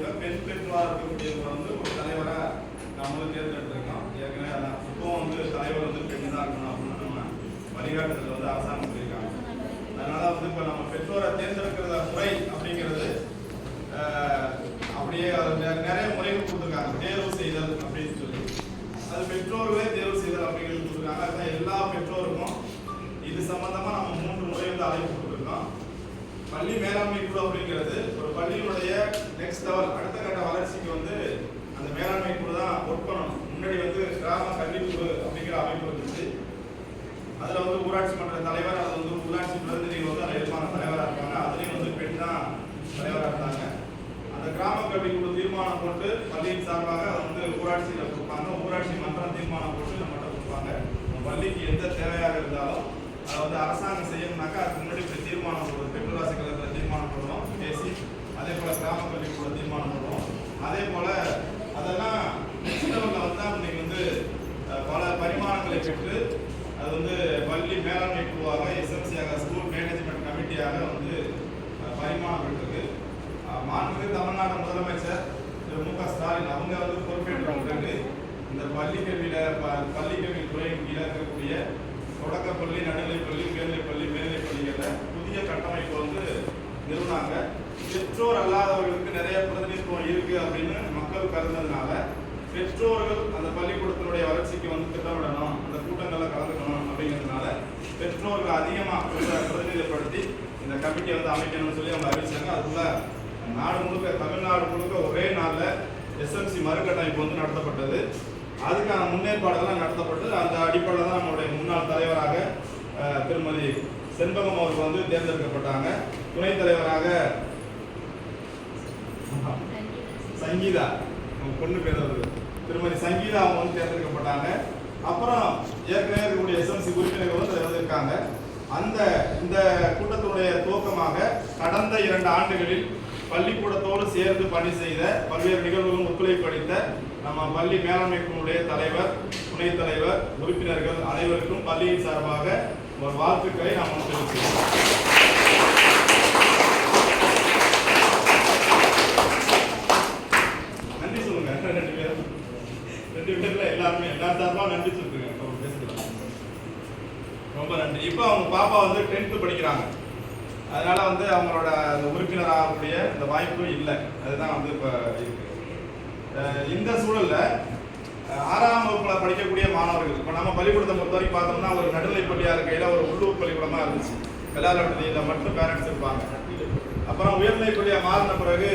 இருக்கக்கூடியவங்க பெண் பெற்றோரா இருக்கக்கூடியவங்க வந்து ஒரு தலைவரா நம்மளும் தேர்ந்தெடுத்திருக்கோம். ஏற்கனவே அதான் இப்போ வந்து தலைவர் வந்து பெண் தான் இருக்கணும் அப்படின்னு நம்ம வழிகாட்டுதல் வந்து அரசாங்கம் சொல்லியிருக்காங்க. அதனால வந்து இப்ப நம்ம பெற்றோரை தேர்ந்தெடுக்கிற முறை அப்படிங்கிறது அப்படியே நிறைய முறைகள் கொடுத்துருக்காங்க. தேர்வு செய்தல் அப்படின்னு சொல்லி. அது பெற்றோர்களே தேர்வு செய்தல் அப்படிங்கிறது கொடுத்துருக்காங்க. எல்லா பெற்றோருக்கும் இது சம்பந்தமா நம்ம மூன்று முறை வந்து அழைப்பு கொடுத்துருக்கோம். பள்ளி மேலாண்மை குழு அப்படிங்கிறது ஒரு பள்ளியினுடைய நெக்ஸ்ட் லெவல் அடுத்த கட்ட வளர்ச்சிக்கு வந்து அந்த மேலாண்மை குழு தான் ஒர்க் பண்ணணும். முன்னாடி வந்து கிராம கல்விக்குழு அப்படிங்கிற அமைப்பு இருந்துச்சு. அதில் வந்து ஊராட்சி மன்ற தலைவர் அது வந்து ஊராட்சி பிரதிநிதிகள் வந்து அதில் இருப்பாங்க தலைவராக இருப்பாங்க. அதுலேயும் வந்து பெண் தான் தலைவராக இருந்தாங்க. அந்த கிராம கல்விக்குழு தீர்மானம் போட்டு பள்ளியின் சார்பாக அதை வந்து ஊராட்சியில் கொடுப்பாங்க. ஊராட்சி மன்றம் தீர்மானம் போட்டு நம்மகிட்ட கொடுப்பாங்க. பள்ளிக்கு எந்த தேவையாக இருந்தாலும் அதை வந்து அரசாங்கம் செய்யணும்னாக்கா அதுக்கு முன்னாடி இப்படி தீர்மானம் போடுவோம். பெற்றோராசி கழகத்தில் தீர்மானம் போடுவோம். பேசி அதே போல் கிராம கல்விக்குழு தீர்மானம் போடுவோம். அதே போல் அதெல்லாம் நெக்ஸ்ட் லெவலில் வந்து இன்னைக்கு வந்து பல பரிமாணங்களை பெற்று அது வந்து பள்ளி மேலாண்மை குழுவாக எஸ்எம்சியாக ஸ்கூல் மேனேஜ்மெண்ட் கமிட்டியாக வந்து பரிமாணம் பெற்றிருக்கு அஹ், மாண்புமிகு தமிழ்நாடு முதலமைச்சர் திரு மு க ஸ்டாலின் அவங்க வந்து பொறுப்பேற்ற பிறகு இந்த பள்ளி கல்வியில் ப- பள்ளி கல்வி துறையின் கீழே இருக்கக்கூடிய தொடக்கப்பள்ளி நடுநிலைப்பள்ளி மேல்நிலைப்பள்ளி பள்ளிகளில் புதிய கட்டமைப்பு வந்து நிறுவனாங்க. பெற்றோர் அல்லாதவர்களுக்கு நிறைய பிரதிநிதித்துவம் இருக்கு அப்படின்னு மக்கள் கருதுனதுனால பெற்றோர்கள் அந்த பள்ளிக்கூடத்தினுடைய வளர்ச்சிக்கு வந்து திட்டமிடணும் அந்த கூட்டங்களில் கலந்துக்கணும் அப்படிங்கிறதுனால பெற்றோர்கள் அதிகமாக பிரதிநிதிப்படுத்தி இந்த கமிட்டியை வந்து அமைக்கணும்னு சொல்லி அவங்க அறிவிச்சாங்க. அதுக்குள்ள நாடு முழுக்க தமிழ்நாடு முழுக்க ஒரே நாளில் எஸ்எம்சி மறுகட்டமைப்பு வந்து நடத்தப்பட்டது. அதுக்கான முன்னேற்பாடுகள்லாம் நடத்தப்பட்டு அந்த அடிப்படையில் தான் நம்மளுடைய முன்னாள் தலைவராக திருமதி செண்பகம் அவர்கள் வந்து தேர்ந்தெடுக்கப்பட்டாங்க. துணைத் தலைவராக சங்கீதா பொண்ணு பேர் வருது திருமதி சங்கீதா அவங்க வந்து தேர்ந்தெடுக்கப்பட்டாங்க. அப்புறம் ஏற்கனவே இருக்கக்கூடிய எஸ்எம்சி உறுப்பினர்கள் வந்து அந்த இந்த கூட்டத்தினுடைய துவக்கமாக கடந்த இரண்டு ஆண்டுகளில் பள்ளிக்கூடத்தோடு சேர்ந்து பணி செய்த பல்வேறு நிகழ்வுகளும் ஒத்துழைப்பளித்த நம்ம பள்ளி மேலாண்மை குழுவுடைய தலைவர் துணைத் தலைவர் உறுப்பினர்கள் அனைவருக்கும் பள்ளியின் சார்பாக ஒரு வாழ்த்துக்களை நாம் தெரிவிக்கிறோம். நன்றி சொல்லுங்க. ரெண்டு பேரும். ரெண்டு பேர்ல எல்லாருமே எல்லா சார்பாக நன்றி சொல்லுங்க. அவங்க ரொம்ப நன்றி. இப்போ அவங்க பாப்பா வந்து டென்த்து படிக்கிறாங்க. அதனால் வந்து அவங்களோட அந்த உறுப்பினர் ஆகக்கூடிய இந்த வாய்ப்பு இல்லை. அதுதான் வந்து இப்போ இருக்கு. இந்த சூழலில் ஆறாம் வகுப்பில் படிக்கக்கூடிய மாணவர்கள் இப்போ நம்ம பள்ளிக்கூடத்தை பொறுத்த வரைக்கும் பார்த்தோம்னா ஒரு நடுநிலை பள்ளியாக இருக்கையில் ஒரு உள்ளூர் பள்ளிக்கூடமாக இருந்துச்சு. வெள்ளாளப்பட்டியில் மட்டும் பேரண்ட்ஸ் இருப்பாங்க. அப்புறம் உயர்நிலை பள்ளியாக மாறின பிறகு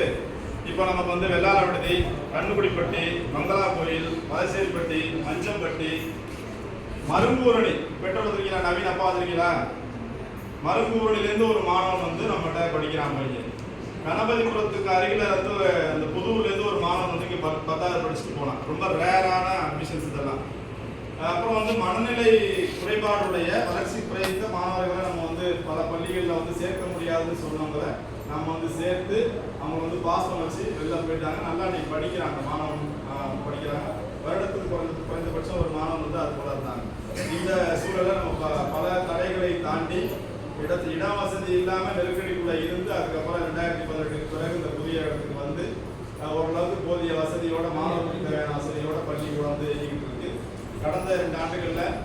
இப்போ நமக்கு வந்து வெள்ளாள விடுதி கண்ணுக்குடிப்பட்டி மங்களா கோயில் வலசேரிப்பட்டி மஞ்சம்பட்டி மருங்கூரணி பெற்றோர் இருக்கீங்களா நவீன் அப்பா வந்துருக்கீங்களா? மருங்கூரணிலேருந்து ஒரு மாணவன் வந்து நம்மகிட்ட படிக்கிறான் பையன். கணபதிபுரத்துக்கு அருகில் இருந்து அந்த புதூர்லேருந்து ஒரு மாணவன் வந்து இங்கே பத் பத்தாவது படிச்சுட்டு போனான். ரொம்ப ரேரான அட்மிஷன்ஸ் இதெல்லாம். அப்புறம் வந்து மனநிலை குறைபாடுடைய வளர்ச்சி குறைந்த மாணவர்களை நம்ம வந்து பல பள்ளிகளில் வந்து சேர்க்க முடியாதுன்னு சொன்னவங்களை நம்ம வந்து சேர்த்து அவங்க வந்து பாஸ் பண்ண வச்சு வெளில போயிட்டாங்க. நல்லா இன்னைக்கு படிக்கிறாங்க. மாணவன் படிக்கிறாங்க. வருடத்துக்கு குறைந்த குறைந்தபட்சம் ஒரு மாணவன் வந்து அது போல இருந்தாங்க. இந்த சூழலை நம்ம ப- பல தடைகளை தாண்டி இடத்து இட வசதி இல்லாம நெருக்கடிக்குள்ள இருந்து அதுக்கப்புறம் ரெண்டாயிரத்தி பதினெட்டுக்கு பிறகு இந்த புதிய இடத்துக்கு வந்து ஓரளவுக்கு போதிய வசதியோட மாணவர்களுக்கு தேவையான வசதியோட பள்ளிக்கூடம் வந்து இயங்கிட்டு இருக்கு. கடந்த ரெண்டு ஆண்டுகளில்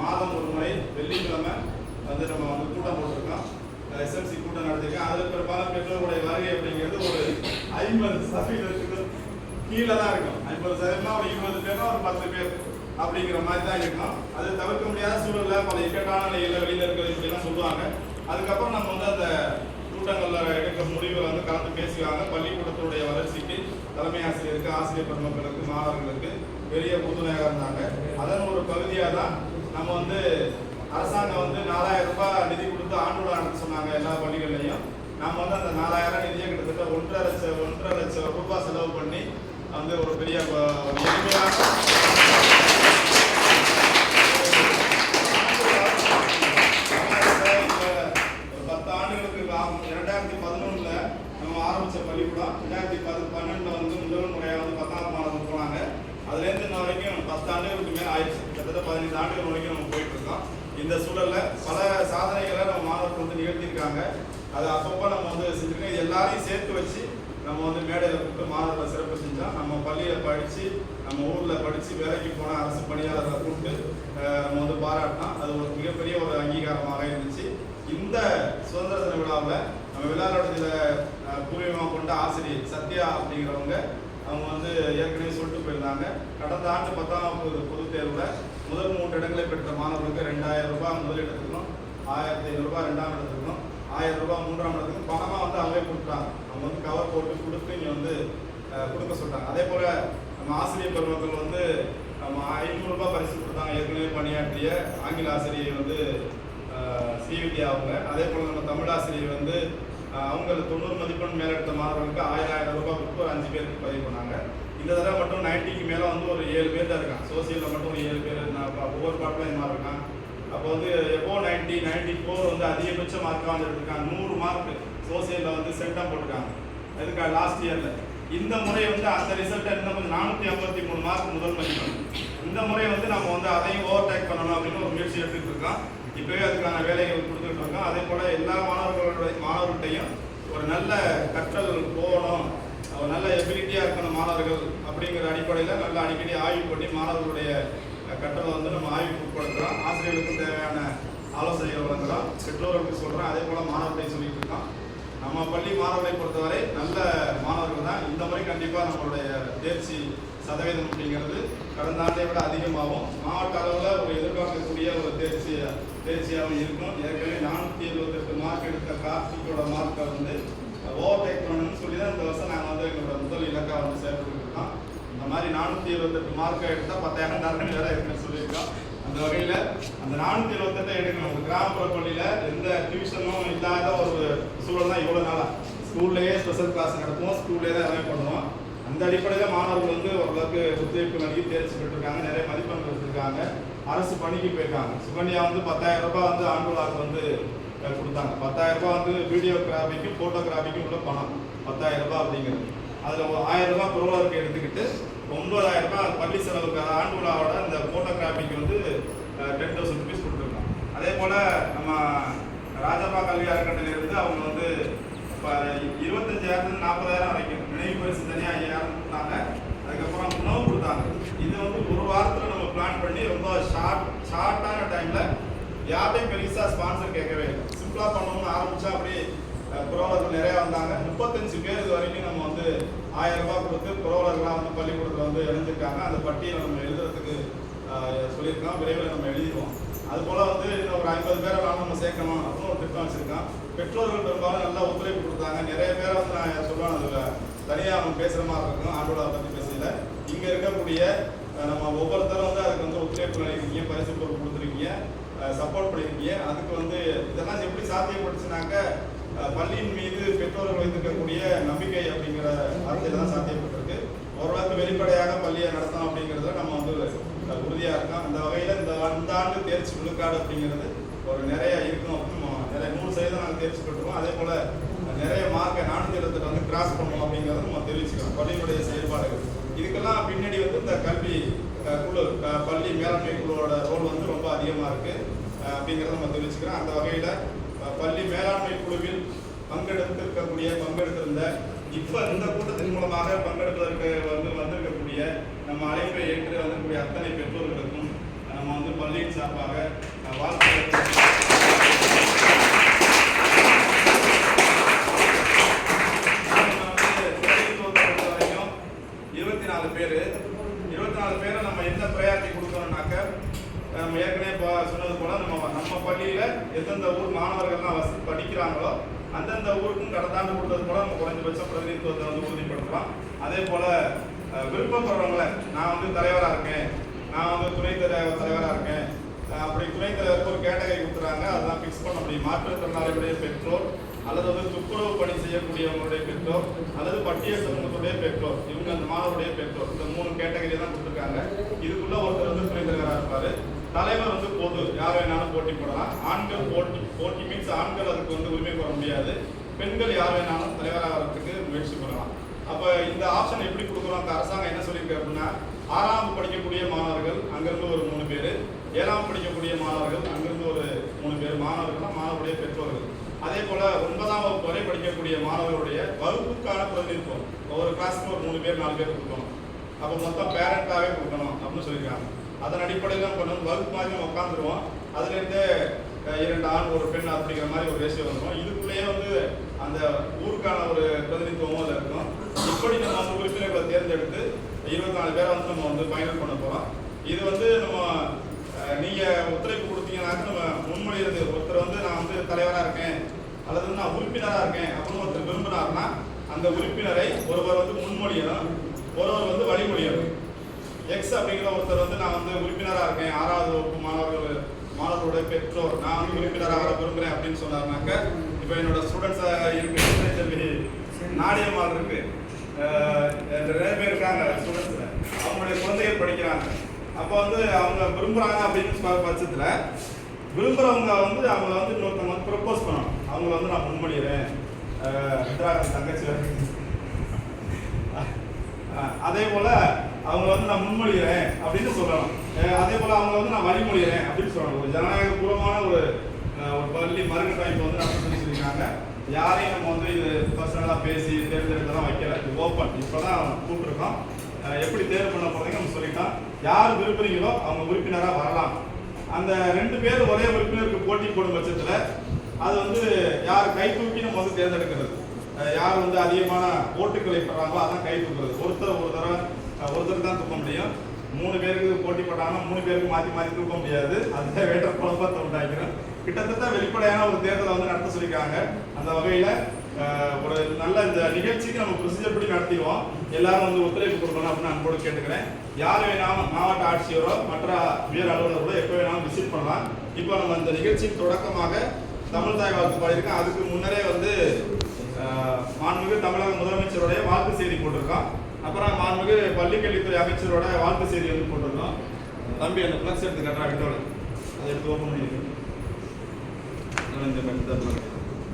மாதம் ஒரு முறை வெள்ளிக்கிழமை வந்து நம்ம வந்து கூட்டம் போட்டிருக்கோம். எஸ்எம்சி கூட்டம் நடத்திருக்கோம் அதில் பெரும்பாலும் பெற்றோர்களுடைய வருகை அப்படிங்கிறது ஒரு ஐம்பது சதவீதத்துக்கு கீழே தான் இருக்கும். ஐம்பது சதவீதம் ஒரு இருபது பேர்னா ஒரு பத்து பேர். அப்படிங்கிற மாதிரி தான் இருக்கணும். அது தவிர்க்க முடியாத சூழலில் பல இக்கட்டான நிலையில் வெளியில் இருக்கிறது இப்படிலாம் சொல்லுவாங்க. அதுக்கப்புறம் நம்ம வந்து அந்த கூட்டங்களில் எடுக்க முடிவுகளை வந்து கலந்து பேசுவாங்க. பள்ளிக்கூடத்துடைய வளர்ச்சிக்கு தலைமை ஆசிரியருக்கு ஆசிரியர் பெருமக்களுக்கு மாணவர்களுக்கு பெரிய உறுதுணையாக இருந்தாங்க. அதன் ஒரு பகுதியாக தான் நம்ம வந்து அரசாங்கம் வந்து நாலாயிரம் ரூபாய் நிதி கொடுத்து ஆண்டு விழா நடத்த சொன்னாங்க எல்லா பள்ளிகள்லையும். நம்ம வந்து அந்த நாலாயிரம் நிதியை கிட்டத்தட்ட ஒன்றரை லட்சம் ஒன்றரை லட்சம் ரூபாய் செலவு பண்ணி வந்து ஒரு பெரிய அஹ், ஆரம்பிச்ச ரெண்டாயிரத்தி பத்து பன்னெண்டு வந்து முதல் முறையாக வந்து பத்தாம் மாதம் போனாங்க. அதுலேருந்து இன்ன வரைக்கும் பத்து ஆண்டுகளுக்கு மேலே ஆயிடுச்சு. கிட்டத்தட்ட பதினைந்து ஆண்டுகள் வரைக்கும் நம்ம போயிட்டுருக்கோம். இந்த சூழல்ல பல சாதனைகளை நம்ம மாணவர்கள் வந்து நிகழ்த்தியிருக்காங்க. அது அப்பப்போ நம்ம வந்து செஞ்சுருக்கோம். இது எல்லாரையும் சேர்த்து வச்சு நம்ம வந்து மேடையில் கூப்பிட்டு மாணவர்களை சிறப்பு செஞ்சால் நம்ம பள்ளியில் படித்து நம்ம ஊரில் படித்து வேலைக்கு போன அரசு பணியாளர்களை கூப்பிட்டு நம்ம வந்து பாராட்டினோம். அது ஒரு மிகப்பெரிய ஒரு அங்கீகாரமாக இருந்துச்சு. இந்த சுதந்திர தின விழாவில் நம்ம விழாவோடத்தில் பூர்வீகமாக கொண்ட ஆசிரியர் சத்யா அப்படிங்கிறவங்க அவங்க வந்து ஏற்கனவே சொல்லிட்டு போயிருந்தாங்க. கடந்த ஆண்டு பத்தாம் வகுப்பு பொது தேர்வில் முதல் மூன்று இடங்களை பெற்ற மாணவர்களுக்கு ரெண்டாயிரம் ரூபாய் முதல் இடத்துக்கும் ஆயிரத்தி ஐநூறுரூபா ரெண்டாம் இடத்துக்கும் ஆயிரம் ரூபாய் மூன்றாம் இடத்துக்கும் பணமாக வந்து அவங்களே கொடுத்துட்டாங்க. அவங்க வந்து கவர் போட்டு கொடுத்து இங்கே வந்து கொடுக்க சொல்லிட்டாங்க. அதே போல் நம்ம ஆசிரியர் பெருமக்கள் வந்து நம்ம ஐநூறுரூபா பரிசு கொடுத்தாங்க. ஏற்கனவே பணியாற்றிய ஆங்கில ஆசிரியை வந்து சிவிடி அவங்க. அதே போல் நம்ம தமிழ் ஆசிரியை வந்து அஹ், அவங்க தொண்ணூறு மதிப்பெண் மேலே எடுத்த மாணவர்களுக்கு ஆயிரம் ஆயிரம் ரூபாய் கொடுத்து ஒரு அஞ்சு பேருக்கு பதிவு பண்ணாங்க. இந்த தடவை மட்டும் நைன்ட்டிக்கு மேலே வந்து ஒரு ஏழு பேர் தான் இருக்கான் சோசியலில் மட்டும் ஒரு ஏழு பேர் ஒவ்வொரு பாட்டில் இந்த மாதிரி இருக்கான் அப்போ வந்து எப்போ நைன்ட்டி நைன்ட்டி ஃபோர் வந்து அதிகபட்ச மார்க்காக வந்து நூறு மார்க் சோசியலில் வந்து செட்டாக போட்டிருக்காங்க. அதுக்கு லாஸ்ட் இயரில் இந்த முறை வந்து அந்த ரிசல்ட்டை இன்னும் நானூற்றி ஐம்பத்தி மூணு மார்க் முதல் மதிப்பெண். இந்த முறை வந்து நம்ம வந்து அதையும் ஓவர் டேக் பண்ணணும் அப்படின்னு ஒரு முயற்சி எடுத்துகிட்டு இருக்கோம். இப்பவே அதுக்கான வேலைகள் கொடுத்துட்டு இருக்கோம் அதே போல் எல்லா மாணவர்களுடைய மாணவர்கள்ட்டையும் ஒரு நல்ல கற்றல் போகணும். ஒரு நல்ல எபிலிட்டியாக இருக்கணும் மாணவர்கள் அப்படிங்கிற அடிப்படையில் நல்ல அடிக்கடி ஆய்வு பண்ணி மாணவர்களுடைய கற்றலை வந்து நம்ம ஆய்வுக்கு உட்படுத்துகிறோம் ஆசிரியர்களுக்கும் தேவையான ஆலோசனைகள் வழங்குகிறோம் பெற்றோர்களுக்கு சொல்கிறோம் அதே போல் மாணவர்களையும் சொல்லிட்டு இருக்கோம். நம்ம பள்ளி மாணவர்களை பொறுத்தவரை நல்ல மாணவர்கள் தான். இந்த முறை கண்டிப்பாக நம்மளுடைய தேர்ச்சி சதவீதம் அப்படிங்கிறது கடந்த ஆண்டை விட அதிகமாகும். மாவட்ட அளவில் ஒரு எதிர்பார்க்கக்கூடிய ஒரு தேர்ச்சி தேர்ச்சியாகவும் இருக்கும். ஏற்கனவே நானூற்றி எழுபத்தெட்டு மார்க் எடுத்த கார்த்திகோட மார்க்கை வந்து ஓவர்டேக் பண்ணணும்னு சொல்லி தான் இந்த வருஷம் நாங்கள் வந்து எங்களோட முதல் இலக்காக வந்து சேர்த்துருக்கோம் இந்த மாதிரி நானூற்றி எழுபத்தெட்டு மார்க்கை எடுத்தால் பத்தாயிரம் தரணும் வேற இருக்குன்னு சொல்லியிருக்கோம். அந்த வகையில் அந்த நானூற்றி எழுபத்தெட்டை எடுக்கணும். ஒரு கிராமப்புற பள்ளியில் எந்த டியூஷனும் இல்லாத ஒரு சூழல் தான் இவ்வளோ நாளாக ஸ்கூல்லேயே ஸ்பெஷல் கிளாஸ் நடத்துவோம். ஸ்கூல்லேயே தான் எல்லாமே பண்ணுவோம். அந்த அடிப்படையில் மாணவர்கள் வந்து ஓரளவுக்கு ஒத்துழைப்பு நல்கி தேர்ச்சி பெற்றிருக்காங்க நிறைய மதிப்பெண் பெற்றிருக்காங்க. அரசு பணிக்கு போயிருக்காங்க. சுகன்யா வந்து பத்தாயிரம் ரூபாய் வந்து ஆண்டுலாக்கு வந்து கொடுத்தாங்க. பத்தாயிரம் ரூபாய் வந்து வீடியோகிராஃபிக்கும் ஃபோட்டோகிராஃபிக்கும் உள்ள பணம். பத்தாயிரம் ரூபாய் அப்படிங்கிறது. அதில் ஆயிரம் ரூபாய் பொருளாதாரத்தை எடுத்துக்கிட்டு ஒன்பதாயிரம் ரூபாய் பள்ளி செலவுக்கு ஆண்டு விழாவோட இந்த ஃபோட்டோகிராஃபிக்கு வந்து டென் தௌசண்ட் ருபீஸ் கொடுத்துருக்கோம் அதே போல் நம்ம ராஜப்பா கல்வி அறக்கட்டளையிலிருந்து அவங்க வந்து இப்போ இருபத்தஞ்சாயிரத்துலேருந்து நாற்பதாயிரம் வரைக்கும் நினைவு பரிசு தனியாக ஐயாயிரம் கொடுத்தாங்க. அதுக்கப்புறம் உணவு கொடுத்தாங்க. இது வந்து ஒரு வாரத்தில் நம்ம பிளான் பண்ணி ரொம்ப ஷார்ட் ஷார்ட்டான டைமில் யார்ட்டையும் பெருசாக ஸ்பான்சர் கேட்கவே இல்லை. சிம்பிளாக பண்ணணும்னு ஆரம்பிச்சா அப்படியே புரோலர்கள் நிறையா வந்தாங்க. முப்பத்தஞ்சு பேர் இது வரைக்கும் நம்ம வந்து ஆயிரம் ரூபாய் கொடுத்து புரோலர்கள்லாம் வந்து பள்ளிக்கூடத்தில் வந்து இணைஞ்சிருக்காங்க அந்த பட்டியலை நம்ம எழுதுறதுக்கு சொல்லியிருக்கோம் விரைவில் நம்ம எழுதிடுவோம். அதுபோல் வந்து இன்னும் ஒரு ஐம்பது பேரை நான் நம்ம சேர்க்கணும் அப்படின்னு ஒரு திட்டம் வச்சிருக்கோம் பெற்றோர்கள் பெரும்பாலும் நல்லா ஒத்துழைப்பு கொடுத்தாங்க. நிறைய பேரை வந்து நான் சொல்லுவேன் அதில் தனியாக அவங்க பேசுகிற மாதிரி இருக்கும். ஆண்டோட பற்றி பேசல. இங்கே இருக்கக்கூடிய நம்ம ஒவ்வொருத்தரும் வந்து அதுக்கு வந்து ஒத்துழைப்பு பண்ணியிருக்கீங்க பரிசு பொருள் கொடுத்துருக்கீங்க சப்போர்ட் பண்ணியிருக்கீங்க அதுக்கு வந்து இதெல்லாம் எப்படி சாத்தியப்பட்டுச்சுனாக்க பள்ளியின் மீது பெற்றோர்கள் வைத்திருக்கக்கூடிய நம்பிக்கை அப்படிங்கிற வார்த்தையில தான் சாத்தியப்பட்டிருக்கு. ஓரளவுக்கு வெளிப்படையாக பள்ளியை நடத்தணும் அப்படிங்கிறதுல நம்ம வந்து அஹ், உறுதியா இருக்கோம் அந்த வகையில இந்த இந்த ஆண்டு தேர்ச்சி விழுக்காடு அப்படிங்கிறது ஒரு நிறைய இருக்கும் அப்படின்னு நிறைய நூறு சதவீதம் நாங்கள் தேர்ச்சி பெற்றுவோம் அதே போல நிறைய மார்க்கை நானூற்றி இருபத்தெட்டு வந்து கிராஸ் பண்ணுவோம் அப்படிங்கிறத நம்ம தெரிவிச்சுக்கிறோம் பள்ளியினுடைய செயல்பாடுகள். இதுக்கெல்லாம் பின்னாடி வந்து இந்த கல்வி குழு பள்ளி மேலாண்மை குழுவோட ரோல் வந்து ரொம்ப அதிகமாக இருக்கு. அப்படிங்கிறத நம்ம தெரிவிச்சுக்கிறோம் அந்த வகையில் பள்ளி மேலாண்மை குழுவில் பங்கெடுத்திருக்கக்கூடிய பங்கெடுத்திருந்த இப்போ இந்த கூட்டத்தின் மூலமாக பங்கெடுப்பதற்கு வந்து வந்திருக்கக்கூடிய நம்ம அழைப்பை ஏற்று வந்திருக்கக்கூடிய அத்தனை பெற்றோர்களுக்கும் நம்ம வந்து பள்ளியின் சார்பாக அஹ், வாழ்த்துக்களை இருபத்தி நாலு பேர். இருபத்தி நாலு பேரை நம்ம என்ன ப்ரையாரிட்டி கொடுக்கணும்னாக்க நம்ம ஏற்கனவே இப்போ சொன்னது போல நம்ம நம்ம பள்ளியில் எந்தெந்த ஊர் மாணவர்கள்லாம் வசதி படிக்கிறாங்களோ அந்தந்த ஊருக்கும் கடந்த ஆண்டு கொடுத்தது போல நம்ம குறைஞ்சபட்ச பிரதிநிதித்துவத்தை வந்து உறுதிப்படுத்தலாம். அதே போல் அஹ், விருப்பப்படுறவங்கள நான் வந்து தலைவராக இருக்கேன். நான் வந்து துணை தலைவர் தலைவராக இருக்கேன். அப்படி துணைத் தலைவருக்கு ஒரு கேட்டகரி கொடுத்துறாங்க அதெல்லாம் ஃபிக்ஸ் பண்ண முடியும். மாற்றுத்திறனாளிகளுடைய பெற்றோர் அல்லது வந்து துப்புரவு பணி செய்யக்கூடியவங்களுடைய பெற்றோர் அல்லது பட்டியல் சமூகத்துடைய பெற்றோர் இவங்க அந்த மாணவருடைய பெற்றோர் இந்த மூணு கேட்டகரி தான் கொடுத்துருக்காங்க. இதுக்குள்ள ஒருத்தர் வந்து துணைத் தலைவராக இருப்பாரு. தலைவர் வந்து பொது யார் வேணாலும் போட்டி போடலாம். ஆண்கள் போட்டி போட்டி மீன்ஸ் ஆண்கள் அதுக்கு வந்து உரிமை கோர முடியாது. பெண்கள் யார் வேணாலும் தலைவராகிறதுக்கு முயற்சி பண்ணலாம். அப்போ இந்த ஆப்ஷன் எப்படி கொடுக்குறோம் அந்த அரசாங்கம் என்ன சொல்லியிருக்கு அப்படின்னா ஆறாம் படிக்கக்கூடிய மாணவர்கள் அங்கிருந்து ஒரு மூணு பேர். ஏழாம் படிக்கக்கூடிய மாணவர்கள் அங்கிருந்து ஒரு மூணு பேர். மாணவர்கள்னா மாணவருடைய பெற்றோர்கள். அதே போல் ஒன்பதாம் வகுப்பு வரை படிக்கக்கூடிய மாணவர்களுடைய வகுப்புக்கான பிரதிநிதித்துவம். ஒவ்வொரு கிளாஸ்க்கு ஒரு மூணு பேர் நாலு பேர் கொடுக்கணும். அப்போ மொத்தம் பேரண்ட்டாகவே கொடுக்கணும் அப்படின்னு சொல்லியிருக்காங்க. அதன் அடிப்படையில் நம்ம பண்ணணும். வகுப்பு மாதிரி உட்காந்துருவோம் அதுலேருந்து இரண்டு ஆண் ஒரு பெண் அப்படிங்கிற மாதிரி ஒரு ரேஷியோ வந்துடும் இதுக்குள்ளேயே வந்து அந்த ஊருக்கான ஒரு பிரதிநிதித்துவமும் அதில் இருக்கும் இப்படி நம்ம அந்த உறுப்பினர்களை தேர்ந்தெடுத்து இருபத்தி நாலு பேரை வந்து நம்ம வந்து ஃபைனல் பண்ண போகிறோம் இது வந்து நம்ம நீங்கள் ஒத்துழைப்பு கொடுத்தீங்கன்னாக்க நம்ம முன்மொழியிறது ஒருத்தர் வந்து நான் வந்து தலைவராக இருக்கேன் அல்லது நான் உறுப்பினராக இருக்கேன் அப்படின்னு ஒருத்தர் விரும்பினார்னா அந்த உறுப்பினரை ஒருவர் வந்து முன்மொழியணும் ஒருவர் வந்து வழிமொழியணும். எக்ஸ் அப்படிங்கிற ஒருத்தர் வந்து நான் வந்து உறுப்பினராக இருக்கேன் ஆறாவது வகுப்பு மாணவர்கள் மாணவர்களுடைய பெற்றோர் நான் வந்து உறுப்பினராக வர விரும்புகிறேன் அப்படின்னு சொன்னார்னாக்க இப்போ என்னோட ஸ்டூடெண்ட்ஸாக இருக்கு செல்வி நாடியம்மாள் நிறைய பேர் இருக்காங்க ஸ்டூடெண்ட்ஸில் அவங்களுடைய குழந்தைகள் படிக்கிறாங்க. அப்போ வந்து அவங்க விரும்புகிறாங்க அப்படின்னு பட்சத்தில் விரும்புகிறவங்க வந்து அவங்க வந்து இன்னொருத்தவங்க வந்து ப்ரப்போஸ் பண்ணணும். அவங்கள வந்து நான் முன்மொழிகிறேன் தங்கச்சி அதே போல் அவங்க வந்து நான் முன்மொழிகிறேன் அப்படின்னு சொல்லணும். அதே போல் அவங்க வந்து நான் வழிமொழிகிறேன் அப்படின்னு சொல்லணும். ஒரு ஜனநாயகபூர்வமான ஒரு ஒரு பள்ளி மறுகட்டம் வந்து நான் சொல்லி சொல்லியிருக்காங்க. யாரையும் நம்ம வந்து இது பர்சனலாக பேசி தேர்ந்தெடுக்கலாம் வைக்கல. இது ஓப்பன் இப்போ தான் கூப்பிட்ருக்கோம் எப்படி தேர்வு பண்ண போறதையும் நம்ம சொல்லிட்டோம். யார் விரும்புறீங்களோ அவங்க உறுப்பினராக வரலாம். அந்த ரெண்டு பேர் ஒரே உறுப்பினருக்கு போட்டி போடும் பட்சத்தில் அது வந்து யார் கை தூக்கி நம்ம வந்து தேர்ந்தெடுக்கிறது. யார் வந்து அதிகமான ஓட்டுகளை பெறாங்களோ அதான் கை தூக்குறது. ஒருத்தர் ஒரு தடவை ஒருத்தர் தான் தூக்க முடியும். மூணு பேருக்கு போட்டி போட்டாங்கன்னா மூணு பேருக்கு மாற்றி மாற்றி தூக்க முடியாது. அதுதான் வேற்ற குழப்பத்தை உண்டாக்கிறோம். கிட்டத்தட்ட வெளிப்படையான ஒரு தேர்தலை வந்து நடத்த சொல்லியிருக்காங்க. அந்த வகையில் ஒரு நல்ல இந்த நிகழ்ச்சிக்கு நம்ம ப்ரொசீஜர் படி நடத்திடுவோம். எல்லாரும் வந்து ஒத்துழைப்பு கொடுக்கணும் அப்படின்னு அன்போடு கேட்டுக்கிறேன். யார் வேணாலும் மாவட்ட ஆட்சியரோ மற்ற உயர் அலுவலர்களோ எப்போ வேணாலும் விசிட் பண்ணலாம். இப்போ நம்ம இந்த நிகழ்ச்சியின் தொடக்கமாக தமிழ் தாய் வாழ்த்து பாடியிருக்கோம் அதுக்கு முன்னரே வந்து மாண்புமிகு தமிழக முதலமைச்சருடைய வாழ்த்து செய்தி போட்டிருக்கோம். அப்புறம் மாண்புமிகு பள்ளிக்கல்வித்துறை அமைச்சரோட வாழ்த்து செய்தி வந்து போட்டிருக்கோம். தம்பி அந்த ஃப்ளக்ஸ் எடுத்து கட்டுறா விட்டோட அதை எடுத்து ஓப்பன் பண்ணிடுங்க இந்த இந்த